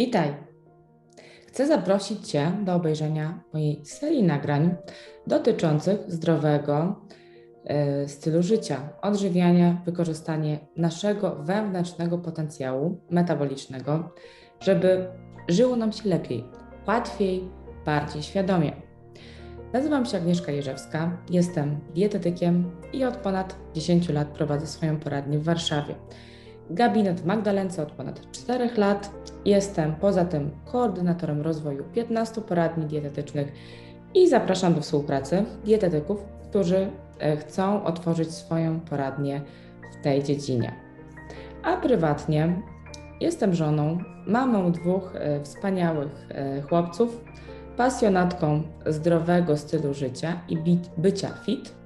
Witaj! Chcę zaprosić Cię do obejrzenia mojej serii nagrań dotyczących zdrowego y, stylu życia, odżywiania, wykorzystania naszego wewnętrznego potencjału metabolicznego, żeby żyło nam się lepiej, łatwiej, bardziej świadomie. Nazywam się Agnieszka Jerzewska, jestem dietetykiem i od ponad 10 lat prowadzę swoją poradnię w Warszawie. Gabinet w Magdalence od ponad 4 lat. Jestem poza tym koordynatorem rozwoju 15 poradni dietetycznych i zapraszam do współpracy dietetyków, którzy e, chcą otworzyć swoją poradnię w tej dziedzinie. A prywatnie jestem żoną, mamą dwóch e, wspaniałych e, chłopców, pasjonatką zdrowego stylu życia i bycia fit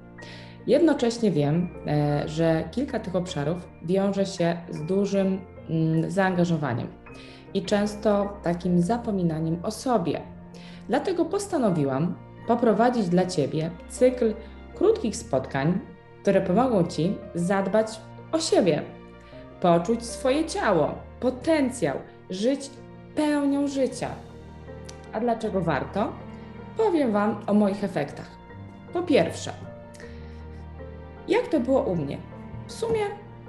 Jednocześnie wiem, e, że kilka tych obszarów wiąże się z dużym mm, zaangażowaniem i często takim zapominaniem o sobie. Dlatego postanowiłam poprowadzić dla Ciebie cykl krótkich spotkań, które pomogą Ci zadbać o siebie, poczuć swoje ciało, potencjał, żyć pełnią życia. A dlaczego warto? Powiem Wam o moich efektach. Po pierwsze, jak to było u mnie? W sumie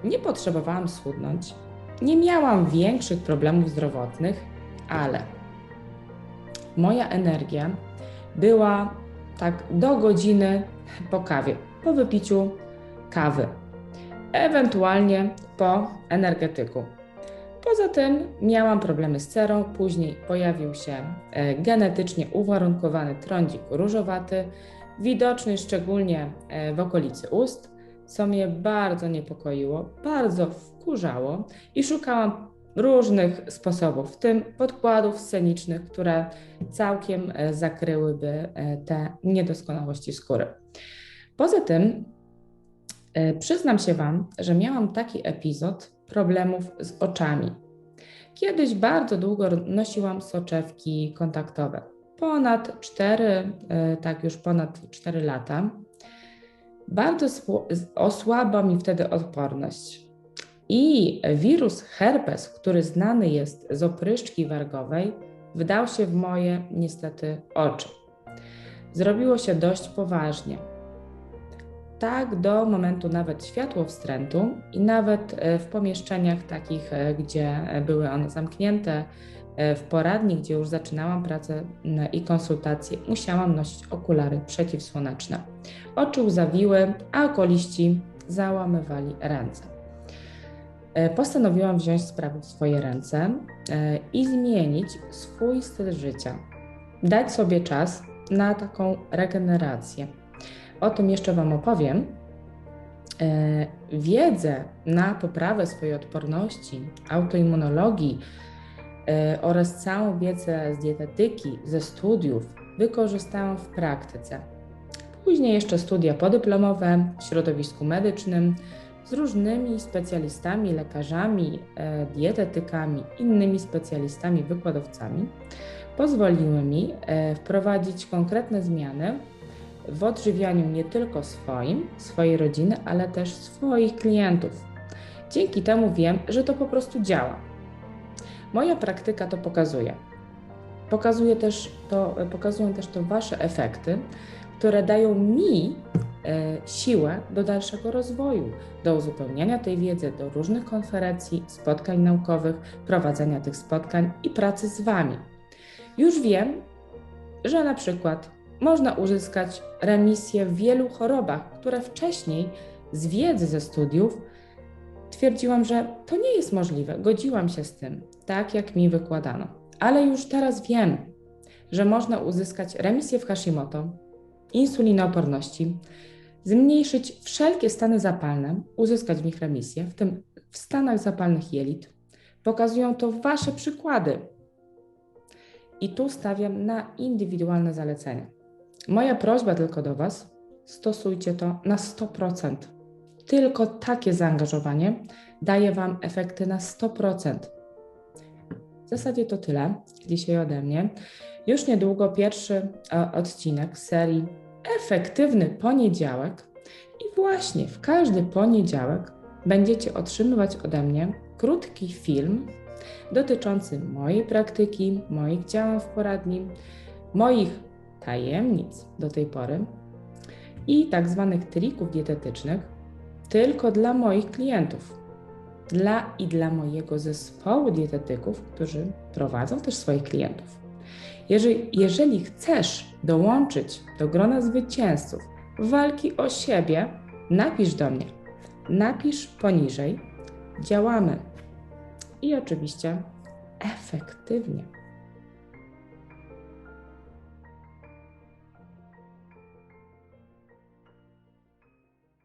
nie potrzebowałam schudnąć, nie miałam większych problemów zdrowotnych, ale moja energia była tak do godziny po kawie, po wypiciu kawy, ewentualnie po energetyku. Poza tym miałam problemy z cerą, później pojawił się e, genetycznie uwarunkowany trądzik różowaty, widoczny szczególnie e, w okolicy ust, co mnie bardzo niepokoiło, bardzo wkurzało i szukałam różnych sposobów, w tym podkładów scenicznych, które całkiem e, zakryłyby e, te niedoskonałości skóry. Poza tym, przyznam się Wam, że miałam taki epizod problemów z oczami. Kiedyś bardzo długo nosiłam soczewki kontaktowe ponad 4, e, tak już ponad 4 lata, bardzo osłabła mi wtedy odporność. I wirus herpes, który znany jest z opryszczki wargowej, wdał się w moje niestety oczy. Zrobiło się dość poważnie. Tak do momentu nawet światłowstrętu i nawet e, w pomieszczeniach takich, e, gdzie były one zamknięte, w poradni, gdzie już zaczynałam pracę i konsultacje, musiałam nosić okulary przeciwsłoneczne. Oczy łzawiły, a okoliści załamywali ręce. E, postanowiłam wziąć sprawę w swoje ręce e, i zmienić swój styl życia. Dać sobie czas na taką regenerację. O tym jeszcze Wam opowiem. Wiedzę na poprawę swojej odporności, autoimmunologii, E, oraz całą wiedzę z dietetyki, ze studiów wykorzystałam w praktyce. Później jeszcze studia podyplomowe w środowisku medycznym z różnymi specjalistami, lekarzami, e, dietetykami, innymi specjalistami, wykładowcami pozwoliły mi e, wprowadzić konkretne zmiany w odżywianiu nie tylko swoim, swojej rodziny, ale też swoich klientów. Dzięki temu wiem, że to po prostu działa. Moja praktyka to pokazuje. Pokazuje też to, pokazują też to Wasze efekty, które dają mi e, siłę do dalszego rozwoju, do uzupełniania tej wiedzy, do różnych konferencji, spotkań naukowych, prowadzenia tych spotkań i pracy z Wami. Już wiem, że na przykład można uzyskać remisję w wielu chorobach, które wcześniej z wiedzy ze studiów Twierdziłam, że to nie jest możliwe, godziłam się z tym, tak jak mi wykładano. Ale już teraz wiem, że można uzyskać remisję w Hashimoto, insulinooporności, zmniejszyć wszelkie stany zapalne, uzyskać w nich remisję, w tym w stanach zapalnych jelit. Pokazują to Wasze przykłady. I tu stawiam na indywidualne zalecenia. Moja prośba tylko do Was: stosujcie to na 100%. Tylko takie zaangażowanie daje Wam efekty na 100%. W zasadzie to tyle dzisiaj ode mnie. Już niedługo pierwszy e, odcinek serii Efektywny Poniedziałek. I właśnie w każdy poniedziałek będziecie otrzymywać ode mnie krótki film dotyczący mojej praktyki, moich działań w poradni, moich tajemnic do tej pory i tak zwanych trików dietetycznych tylko dla moich klientów. Dla i dla mojego zespołu dietetyków, którzy prowadzą też swoich klientów. Jeżeli, jeżeli chcesz dołączyć do grona zwycięzców walki o siebie, napisz do mnie. Napisz poniżej. Działamy. I oczywiście efektywnie.